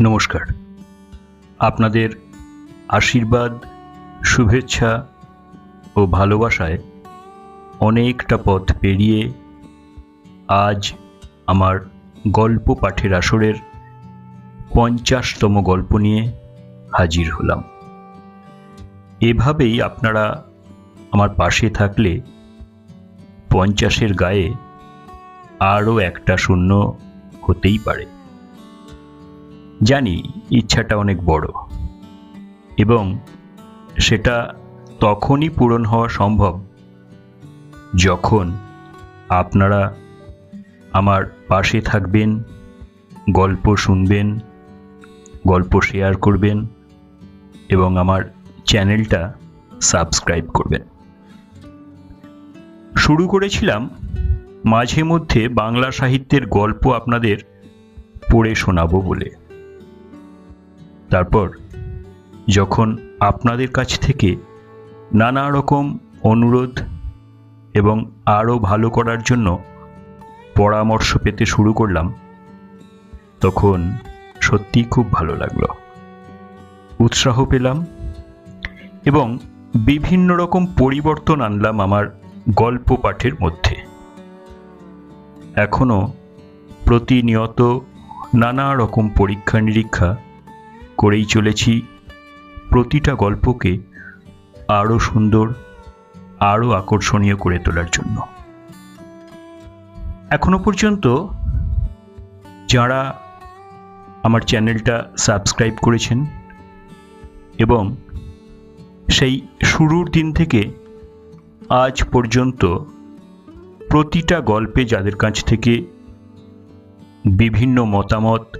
নমস্কার। আপনাদের আশীর্বাদ, শুভেচ্ছা ও ভালোবাসায় অনেকটা পথ পেরিয়ে আজ আমার গল্প পাঠের আসরের পঞ্চাশতম গল্প নিয়ে হাজির হলাম। এভাবেই আপনারা আমার পাশে থাকলে পঞ্চাশের গায়ে আরও একটা শূন্য হতেই পারে। জানি ইচ্ছাটা অনেক বড়। এবং সেটা তখনই পূরণ হওয়া সম্ভব যখন আপনারা আমার পাশে থাকবেন, গল্প শুনবেন, গল্প শেয়ার করবেন এবং আমার চ্যানেলটা সাবস্ক্রাইব করবেন। শুরু করেছিলাম মাঝে মধ্যে বাংলা সাহিত্যের গল্প আপনাদের পড়ে শোনাবো বলে। তারপর, যখন আপনাদের কাছ থেকে নানা রকম অনুরোধ এবং আরও ভালো করার জন্য পরামর্শ পেতে শুরু করলাম, তখন সত্যি খুব ভালো লাগল। উৎসাহ পেলাম এবং বিভিন্ন রকম পরিবর্তন আনলাম আমার গল্প পাঠের মধ্যে। এখনও প্রতিনিয়ত নানা রকম পরীক্ষা নিরীক্ষা করেই চলেছি। প্রতিটা গল্পকে আরও সুন্দর আরও আকর্ষণীয় করে তোলার জন্য। এখনও পর্যন্ত যারা আমার চ্যানেলটা সাবস্ক্রাইব করেছেন এবং সেই শুরুর দিন থেকে আজ পর্যন্ত প্রতিটা গল্পে যাদের কাছ থেকে বিভিন্ন মতামত,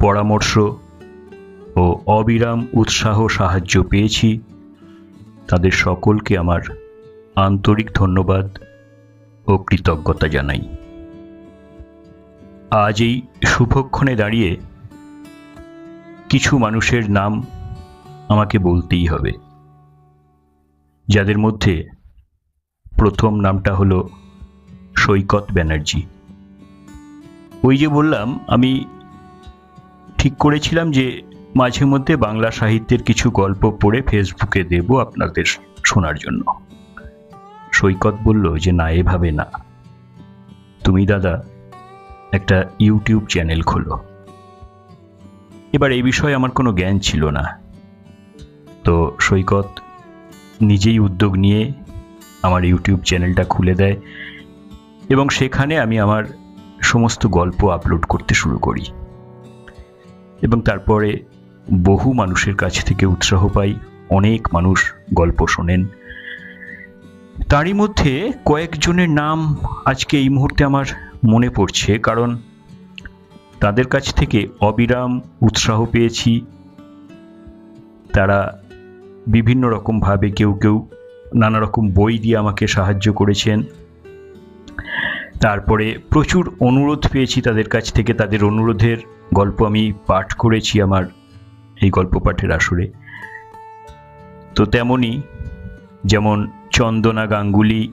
পরামর্শ ও অবিরাম উৎসাহ সাহায্য পেয়েছি। তাদের সকলকে আমার আন্তরিক ধন্যবাদ ও কৃতজ্ঞতা জানাই। আজ এই শুভক্ষণে দাঁড়িয়ে কিছু মানুষের নাম আমাকে বলতেই হবে, যাদের মধ্যে প্রথম নামটা হলো সৈকত ব্যানার্জি। ওই যে বললাম, আমি ঠিক করেছিলাম যে মাঝে মধ্যে বাংলা সাহিত্যের কিছু গল্প পড়ে ফেসবুকে দেব আপনাদের শোনার জন্য। সৈকত বলল যে, না, এভাবে না। তুমি দাদা, একটা ইউটিউব চ্যানেল খোলো। এবার এই বিষয়ে আমার কোনো জ্ঞান ছিল না। তো সৈকত নিজেই উদ্যোগ নিয়ে আমার ইউটিউব চ্যানেলটা খুলে দেয় এবং সেখানে আমি আমার সমস্ত গল্প আপলোড করতে শুরু করি। এবং তারপরে বহু মানুষের কাছ থেকে উৎসাহ পাই, অনেক মানুষ গল্প শোনেন। তারই মধ্যে কয়েকজনের নাম আজকে এই মুহূর্তে আমার মনে পড়ছে, কারণ তাদের কাছ থেকে অবিরাম উৎসাহ পেয়েছি। তারা বিভিন্ন রকমভাবে কেউ কেউ নানা রকম বই দিয়ে আমাকে সাহায্য করেছেন। তারপরে প্রচুর অনুরোধ পেয়েছি তাদের কাছ থেকে, তাদের অনুরোধের গল্প আমি পাঠ করেছি আমার। এই গল্প পাঠের আসরে। তো তেমনই যেমন চন্দনা গাঙ্গুলি,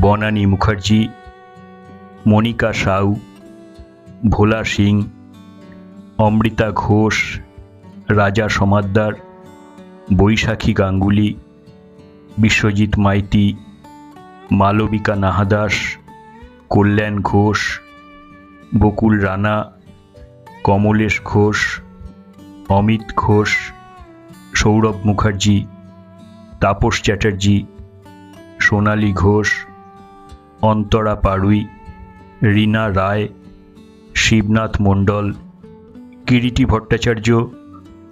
বনানী মুখার্জি, মনিকা সাউ, ভোলা সিং, অমৃতা ঘোষ, রাজা সমাদ্দার, বৈশাখী গাঙ্গুলি, বিশ্বজিৎ মাইতি, মালবিকা নাহাদাস, কল্যাণ ঘোষ, বকুল রানা, কমলেশ ঘোষ অমিত ঘোষ, সৌরভ মুখার্জি, তাপস চ্যাটার্জি, সোনালী ঘোষ, অন্তরা পাড়ুই, রীনা রায়, শিবনাথ মণ্ডল, কিরিটি ভট্টাচার্য,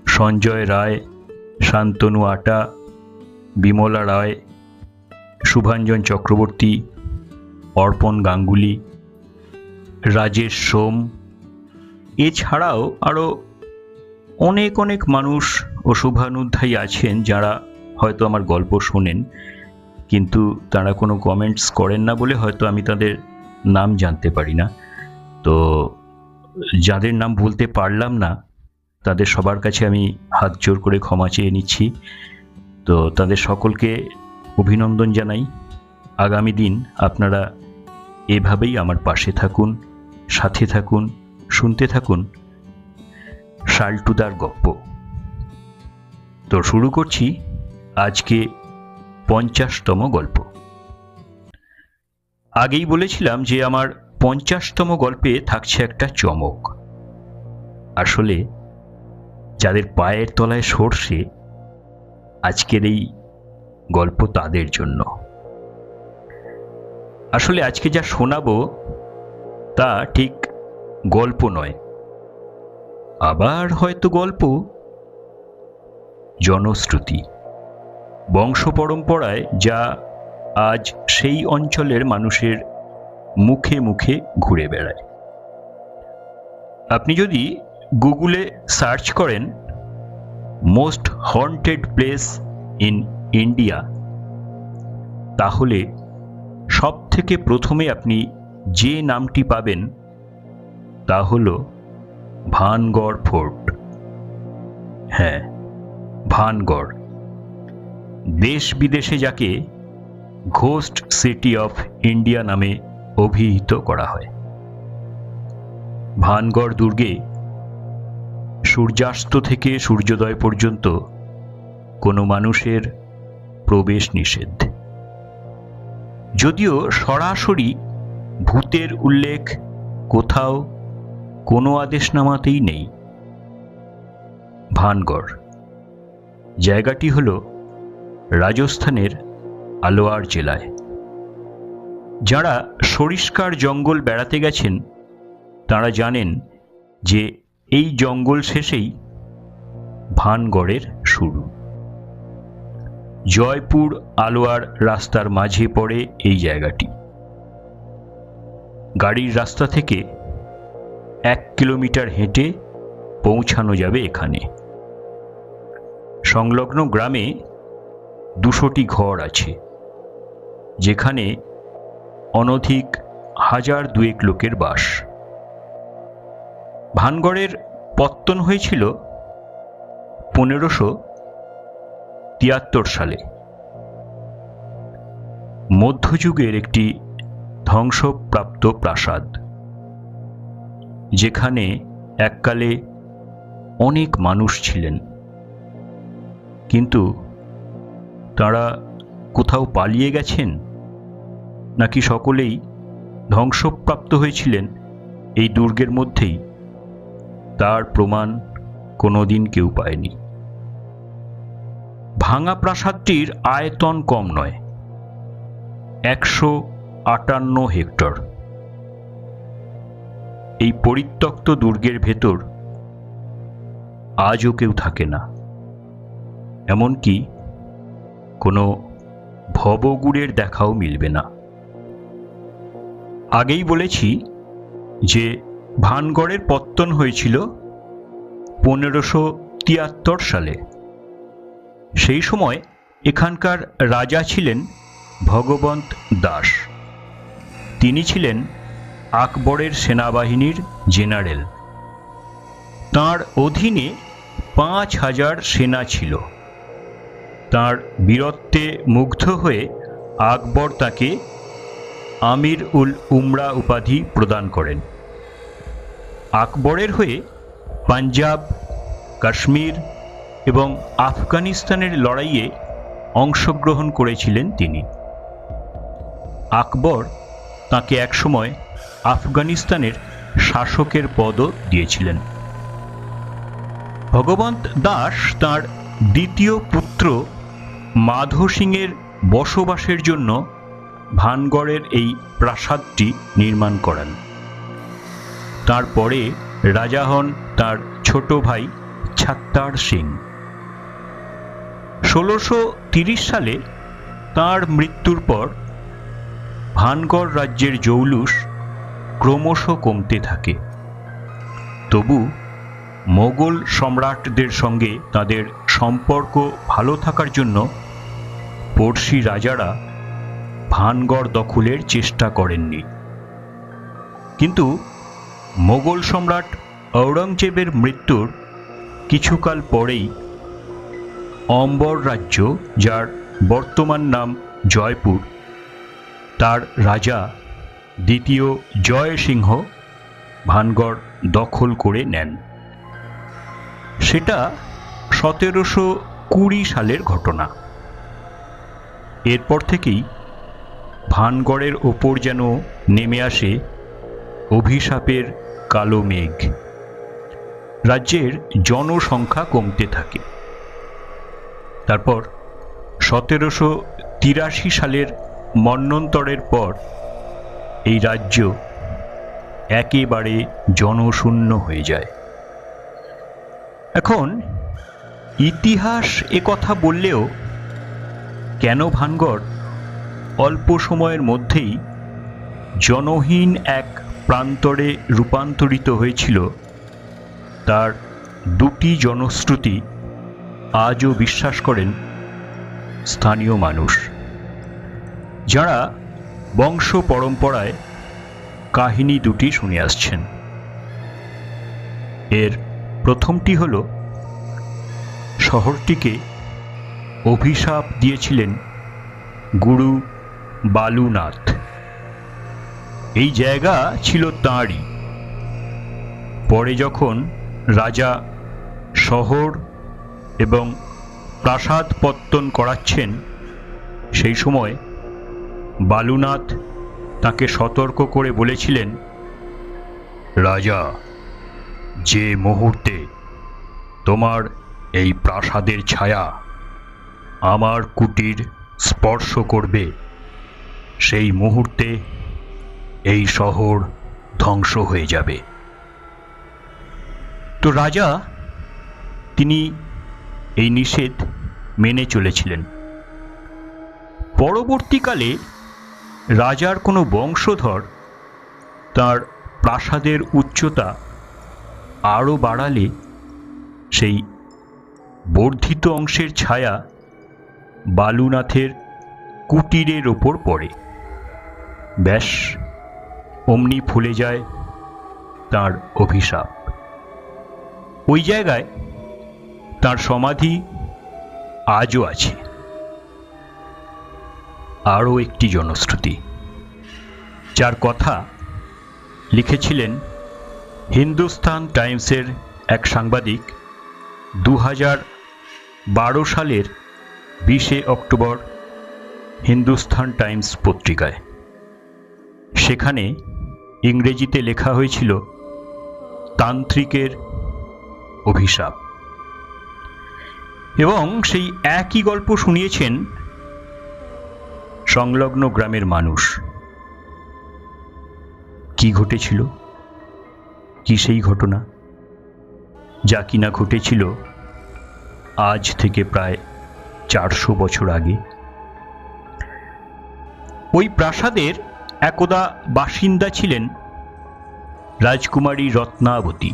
সঞ্জয় রায়, শান্তনু আটা, বিমলা রায়, শুভাঞ্জন চক্রবর্তী, অর্পণ গাঙ্গুলি, রাজেশ সোম। এছাড়াও আরও অনেক অনেক মানুষ ও শুভানুধ্যায়ী আছেন যারা হয়তো আমার গল্প শোনেন, কিন্তু তারা কোনো কমেন্টস করেন না বলে হয়তো আমি তাদের নাম জানতে পারি না। তো যাদের নাম বলতে পারলাম না, তাদের সবার কাছে আমি হাত জোর করে ক্ষমা চেয়ে নিচ্ছি। তো তাদের সকলকে অভিনন্দন জানাই। আগামী দিন আপনারা এভাবেই আমার পাশে থাকুন, সাথে থাকুন, শুনতে থাকুন। শালটুদার গপ্প। তো শুরু করছি আজকে পঞ্চাশতম গল্প। আগেই বলেছিলাম যে আমার পঞ্চাশতম গল্পে থাকছে একটা চমক। আসলে যাদের পায়ের তলায় সর্ষে, আজকের এই গল্প তাদের জন্য। আসলে আজকে যা শোনাবো তা ঠিক গল্প নয়। আবার হয়তো গল্প? জনশ্রুতি। বংশ পরম্পরায় যা আজ সেই অঞ্চলের মানুষের মুখে মুখে ঘুরে বেড়ায়। আপনি যদি গুগলে সার্চ করেন, most haunted place in India তাহলে সব থেকে প্রথমে আপনি যে নামটি পাবেন তা হল ভানগড় ফোর্ট। হ্যাঁ ভানগড়। দেশ বিদেশে যাকে ঘোস্ট সিটি অফ ইন্ডিয়া নামে অভিহিত করা হয়। ভানগড় দুর্গে সূর্যাস্ত থেকে সূর্যোদয় পর্যন্ত কোনো মানুষের প্রবেশ নিষেধ। যদিও সরাসরি ভূতের উল্লেখ কোথাও কোনো আদেশনামাতেই নেই। ভানগড়। জায়গাটি হল রাজস্থানের আলোয়ার জেলায়। যারা সরিষ্কার জঙ্গল বেড়াতে গেছেন, তারা জানেন যে এই জঙ্গল শেষেই ভানগড়ের শুরু। জয়পুর আলোয়ার রাস্তার মাঝে পড়ে এই জায়গাটি। গাড়ির রাস্তা থেকে এক কিলোমিটার হেঁটে পৌঁছানো যাবে এখানে। সংলগ্ন গ্রামে দুশোটি ঘর আছে, যেখানে অনধিক হাজার দুয়েক লোকের বাস। ভানগড়ের পত্তন হয়েছিল পনেরোশো তিয়াত্তর সালে। মধ্যযুগের একটি ধ্বংসপ্রাপ্ত প্রাসাদ। যেখানে এককালে অনেক মানুষ ছিলেন। কিন্তু তারা কোথাও পালিয়ে গেছেন? নাকি সকলেই ধ্বংসপ্রাপ্ত হয়েছিলেন এই দুর্গের মধ্যেই? তার প্রমাণ কোনোদিন কেউ পায়নি। ভাঙা প্রাসাদটির আয়তন কম নয়, একশো আটান্ন হেক্টর। এই পরিত্যক্ত দুর্গের ভেতর আজও কেউ থাকে না। এমনকি কোনো ভবগুড়ের দেখাও মিলবে না। আগেই বলেছি যে ভানগড়ের পত্তন হয়েছিল পনেরোশো তিয়াত্তর সালে। সেই সময় এখানকার রাজা ছিলেন ভগবন্ত দাস। তিনি ছিলেন আকবরের সেনাবাহিনীর জেনারেল। তার অধীনে পাঁচ হাজার সেনা ছিল। তার বীরত্বে মুগ্ধ হয়ে আকবর তাকে আমির উল উমরা উপাধি প্রদান করেন। আকবরের হয়ে পাঞ্জাব, কাশ্মীর এবং আফগানিস্তানের লড়াইয়ে অংশগ্রহণ করেছিলেন তিনি। আকবর তাকে একসময় আফগানিস্তানের শাসকের পদও দিয়েছিলেন। ভগবন্ত দাস তার দ্বিতীয় পুত্র মাধো সিংয়ের বসবাসের জন্য ভানগড়ের এই প্রাসাদটি নির্মাণ করান। তারপরে রাজা হন তার ছোট ভাই ছাত্তার সিং। ষোলোশো সালে তার মৃত্যুর পর ভানগড় রাজ্যের জৌলুস ক্রমশ কমতে থাকে। তবু মোগল সম্রাটদের সঙ্গে তাদের সম্পর্ক ভালো থাকার জন্য পড়শি রাজারা ভানগড় দখলের চেষ্টা করেননি। কিন্তু মোগল সম্রাট ঔরঙ্গজেবের মৃত্যুর কিছুকাল পরেই অম্বর রাজ্য, যার বর্তমান নাম জয়পুর, তার রাজা দ্বিতীয় জয় সিংহ ভানগড় দখল করে নেন। সেটা সতেরোশো কুড়ি সালের ঘটনা। এরপর থেকেই ভানগড়ের ওপর যেন নেমে আসে অভিশাপের কালো মেঘ। রাজ্যের জনসংখ্যা কমতে থাকে। তারপর সতেরোশো তিরাশি সালের মন্বন্তরের পর এই রাজ্য একেবারে জনশূন্য হয়ে যায়। এখন ইতিহাস এ কথা বললেও কেন ভানগড় অল্প সময়ের মধ্যেই জনহীন এক প্রান্তরে রূপান্তরিত হয়েছিল, তার দুটি জনশ্রুতি আজও বিশ্বাস করেন স্থানীয় মানুষ, যারা বংশ পরম্পরায় কাহিনী দুটি শুনে আসছেন। এর প্রথমটি হল, শহরটিকে অভিশাপ দিয়েছিলেন গুরু বালুনাথ। এই জায়গা ছিল তাঁরই। পরে যখন রাজা শহর এবং প্রাসাদ পত্তন করাচ্ছেন, সেই সময় বালুনাথ তাকে সতর্ক করে বলেছিলেন, রাজা, যে মুহূর্তে তোমার এই প্রাসাদের ছায়া আমার কুটির স্পর্শ করবে, সেই মুহূর্তে এই শহর ধ্বংস হয়ে যাবে। তো রাজা, তিনি এই নিষেধ মেনে চলেছিলেন। পরবর্তীকালে রাজার কোনো বংশধর তার প্রাসাদের উচ্চতা আরও বাড়ালে সেই বর্ধিত অংশের ছায়া বালুনাথের কুটিরের ওপর পড়ে। ব্যাস, অমনি ফুলে যায় তার অভিশাপ। ওই জায়গায় তার সমাধি আজও আছে। আরও একটি জনশ্রুতি, যার কথা লিখেছিলেন হিন্দুস্তান টাইমসের এক সাংবাদিক দু বারো সালের বিশে অক্টোবর হিন্দুস্তান টাইমস পত্রিকায়। সেখানে ইংরেজিতে লেখা হয়েছিল, তান্ত্রিকের অভিশাপ। এবং সেই একই গল্প শুনিয়েছেন সংলগ্ন গ্রামের মানুষ। কি ঘটেছিল? কি সেই ঘটনা? যা কিনা ঘটেছিল আজ থেকে প্রায় চারশো বছর আগে। ওই প্রাসাদের একদা বাসিন্দা ছিলেন রাজকুমারী রত্নাবতী।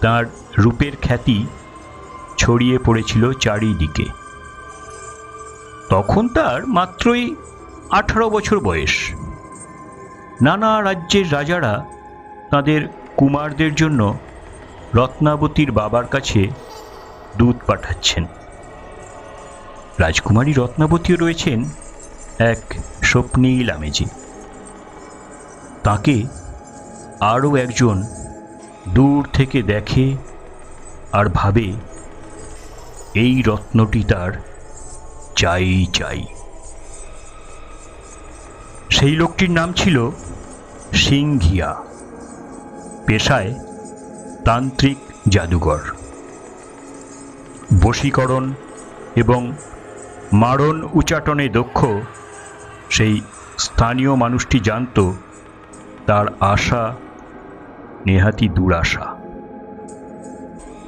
তার রূপের খ্যাতি ছড়িয়ে পড়েছিল চারিদিকে। তখন তার মাত্রই আঠারো বছর বয়স। নানা রাজ্যের রাজারা তাদের কুমারদের জন্য রত্নাবতীর বাবার কাছে দুধ পাঠাচ্ছেন। রাজকুমারী রত্নাবতীও রয়েছেন এক স্বপ্নীল আমেজে। তাকে আরও একজন দূর থেকে দেখে আর ভাবে, এই রত্নটি তার চাই চাই। সেই লোকটির নাম ছিল সিংঘিয়া পেশায় তান্ত্রিক জাদুঘর। বশীকরণ এবং মারণ উচাটনে দক্ষ সেই স্থানীয় মানুষটি জানত তার আশা, নেহাতি দুরাশা।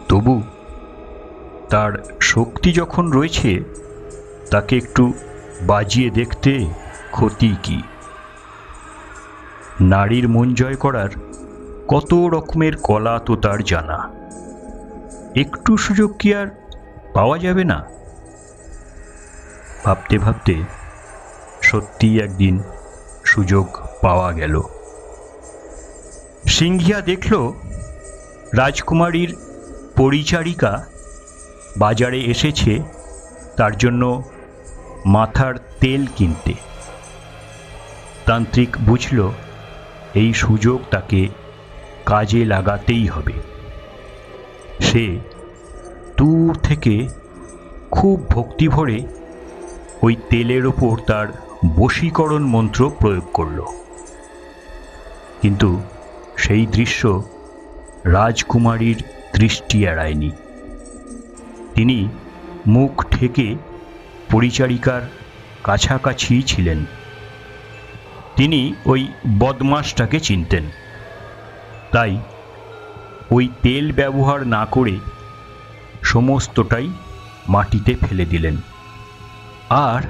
তবু তার শক্তি যখন রয়েছে তাকে একটু বাজিয়ে দেখতে ক্ষতি কি? নারীর মন জয় করার কত রকমের কলা তো তার জানা। একটু সুযোগ কি আর পাওয়া যাবে না? ভাবতে ভাবতে সত্যিই একদিন সুযোগ পাওয়া গেল। সিংহিয়া দেখল রাজকুমারীর পরিচারিকা বাজারে এসেছে, তার জন্য মাথার তেল কিনতে। তান্ত্রিক বুঝল, এই সুযোগ তাকে কাজে লাগাতেই হবে। সে দূর থেকে খুব ভক্তি ভরে ওই তেলের ওপর তার বশীকরণ মন্ত্র প্রয়োগ করল। কিন্তু সেই দৃশ্য রাজকুমারীর দৃষ্টি এড়ায়নি। তিনি মুখ ঠেকে পরিচারিকার কাছাকাছি ছিলেন। তিনি ওই বদমাসটাকে চিনতেন। তাই ওই তেল ব্যবহার না করে সমস্তটাই মাটিতে ফেলে দিলেন। আর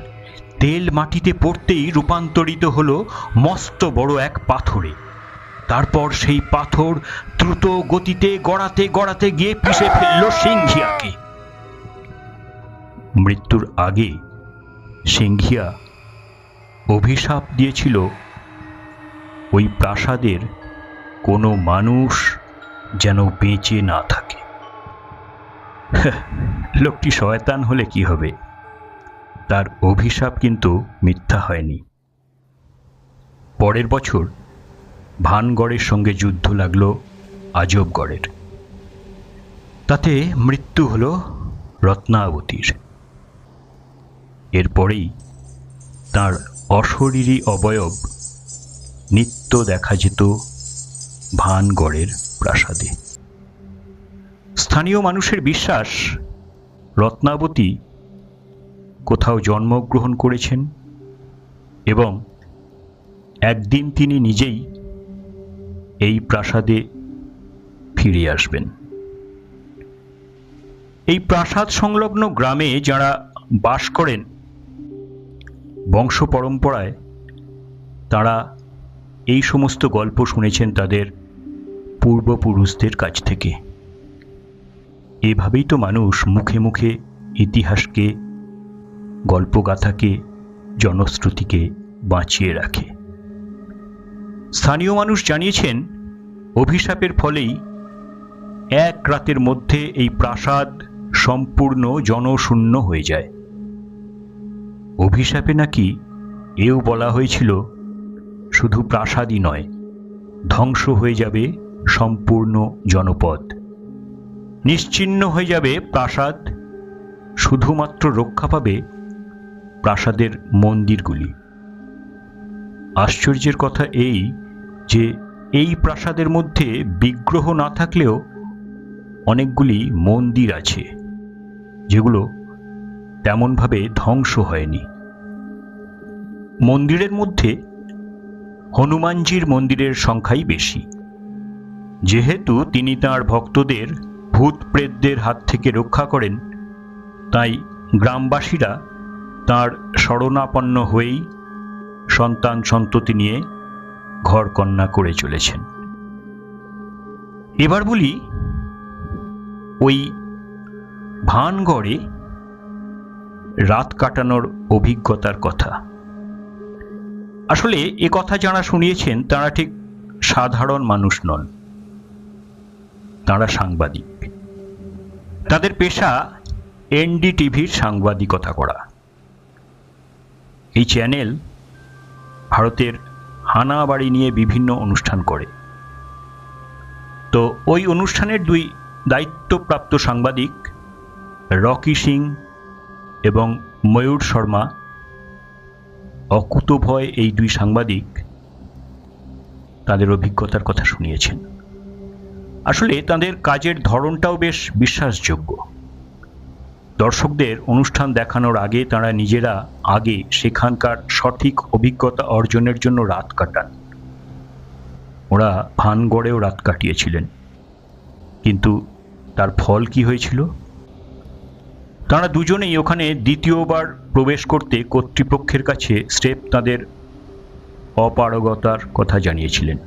তেল মাটিতে পড়তেই রূপান্তরিত হলো মস্ত বড় এক পাথরে। তারপর সেই পাথর দ্রুত গতিতে গড়াতে গড়াতে গিয়ে পিষে ফেলল সিংহিয়াকে। মৃত্যুর আগে সিংহিয়া অভিশাপ দিয়েছিল ওই প্রাসাদের কোনো মানুষ যেন বেঁচে না থাকে। হ্যাঁ, লোকটি শয়তান হলে কি হবে? তার অভিশাপ কিন্তু মিথ্যা হয়নি। পরের বছর ভানগড়ের সঙ্গে যুদ্ধ লাগল আজবগড়ের। তাতে মৃত্যু হল রত্নাবতীর। এরপরেই তার অশরীরী অবয়ব নিত্য দেখা যেত ভানগড়ের প্রাসাদে। স্থানীয় মানুষের বিশ্বাস, রত্নাবতী কোথাও জন্মগ্রহণ করেছেন এবং একদিন তিনি নিজেই এই প্রাসাদে ফিরে আসবেন। এই প্রাসাদ সংলগ্ন গ্রামে যারা বাস করেন বংশ পরম্পরায় তারা এই সমস্ত গল্প শুনেছেন তাদের পূর্বপুরুষদের কাছ থেকে। এভাবেই তো মানুষ মুখে মুখে ইতিহাসকে, গল্পগাথাকে, জনশ্রুতিকে বাঁচিয়ে রাখে। স্থানীয় মানুষ জানিয়েছেন, অভিশাপের ফলেই এক রাতের মধ্যে এই প্রাসাদ সম্পূর্ণ জনশূন্য হয়ে যায়। অভিশাপে নাকি এও বলা হয়েছিল, শুধু প্রাসাদই নয়, ধ্বংস হয়ে যাবে সম্পূর্ণ জনপদ। নিশ্চিহ্ন হয়ে যাবে প্রাসাদ, শুধুমাত্র রক্ষা পাবে প্রাসাদের মন্দিরগুলি। আশ্চর্যের কথা এই যে এই প্রাসাদের মধ্যে বিগ্রহ না থাকলেও অনেকগুলি মন্দির আছে, যেগুলো তেমনভাবে ধ্বংস হয়নি। মন্দিরের মধ্যে হনুমানজির মন্দিরের সংখ্যাই বেশি। যেহেতু তিনি তার ভক্তদের ভূত প্রেতদের হাত থেকে রক্ষা করেন, তাই গ্রামবাসীরা তার শরণাপন্ন হয়েই সন্তান সন্ততি নিয়ে ঘর কন্যা করে চলেছেন। এবার বলি, ওই ভানগড়ে রাত কাটানোর অভিজ্ঞতার কথা। আসলে এ কথা যারা শুনিয়েছেন, তারা ঠিক সাধারণ মানুষ নন। তারা সাংবাদিক। তাদের পেশা এনডিটিভির সাংবাদিকতা করা। এই চ্যানেল ভারতের হানাবাড়ি নিয়ে বিভিন্ন অনুষ্ঠান করে। তো ওই অনুষ্ঠানের দুই দায়িত্বপ্রাপ্ত সাংবাদিক রকি সিং এবং ময়ূর শর্মা অকুতভয় এই দুই সাংবাদিক তাদের অভিজ্ঞতার কথা শুনিয়েছেন। আসলে তাদের কাজের ধরনটাও বেশ বিশ্বাসযোগ্য। দর্শকদের অনুষ্ঠান দেখানোর আগে তারা নিজেরা আগে সেখানকার সঠিক অভিজ্ঞতা অর্জনের জন্য রাত কাটান। ওরা ভানগড়েও রাত কাটিয়েছিলেন। কিন্তু তার ফল কি হয়েছিল? তারা দুজনেই ওখানে দ্বিতীয়বার প্রবেশ করতে কর্তৃপক্ষের কাছে স্টেপ তাদের অপারগতার কথা জানিয়েছিলেন।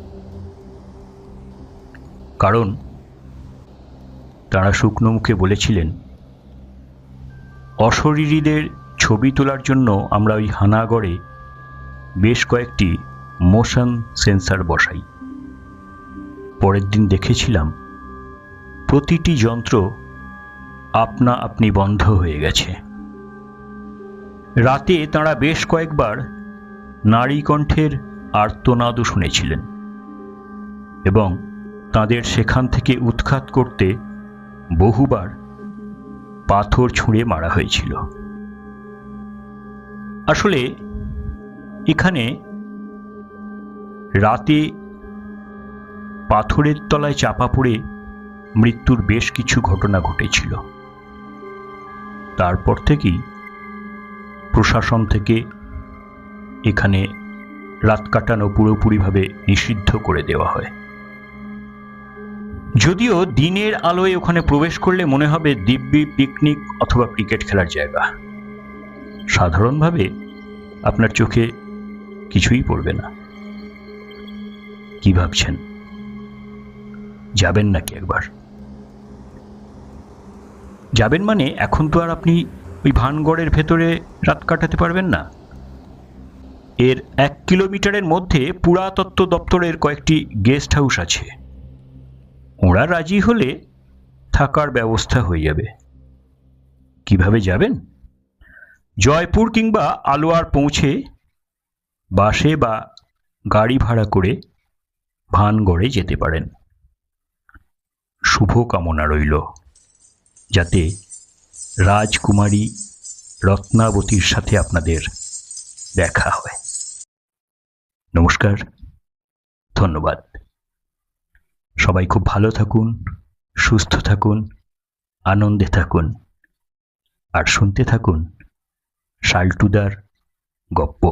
কারণ তারা শুকনো মুখে বলেছিলেন, অশরীরীদের ছবি তোলার জন্য আমরা ওই হানাগড়ে বেশ কয়েকটি মোশন সেন্সার বসাই। পরের দিন দেখেছিলাম, প্রতিটি যন্ত্র আপনা আপনি বন্ধ হয়ে গেছে। রাতে তাঁরা বেশ কয়েকবার নারী কণ্ঠের আর্তনাদও শুনেছিলেন এবং তাদের সেখান থেকে উৎখাত করতে বহুবার পাথর ছুঁড়ে মারা হয়েছিল। আসলে এখানে রাতে পাথরের তলায় চাপা পড়ে মৃত্যুর বেশ কিছু ঘটনা ঘটেছিল। তারপর থেকেই প্রশাসন থেকে এখানে রাত কাটানো পুরোপুরিভাবে নিষিদ্ধ করে দেওয়া হয়। যদিও দিনের আলোয় ওখানে প্রবেশ করলে মনে হবে দিব্যি পিকনিক অথবা ক্রিকেট খেলার জায়গা। সাধারণভাবে আপনার চোখে কিছুই পড়বে না। কি ভাবছেন? যাবেন নাকি একবার? যাবেন মানে এখন তো আর আপনি ওই ভানগড়ের ভেতরে রাত কাটাতে পারবেন না। এর এক কিলোমিটারের মধ্যে পুরাতত্ত্ব দপ্তরের কয়েকটি গেস্ট হাউস আছে। ওরা রাজি হলে থাকার ব্যবস্থা হয়ে যাবে। কীভাবে যাবেন? জয়পুর কিংবা আলোয়ার পৌঁছে বাসে বা গাড়ি ভাড়া করে ভানগড়ে যেতে পারেন। শুভ কামনা রইল। যাতে রাজকুমারী রত্নাবতীর সাথে আপনাদের দেখা হয়। নমস্কার, ধন্যবাদ। সবাই খুব ভালো থাকুন, সুস্থ থাকুন, আনন্দে থাকুন, আর শুনতে থাকুন শাল্টুদার গপ্প।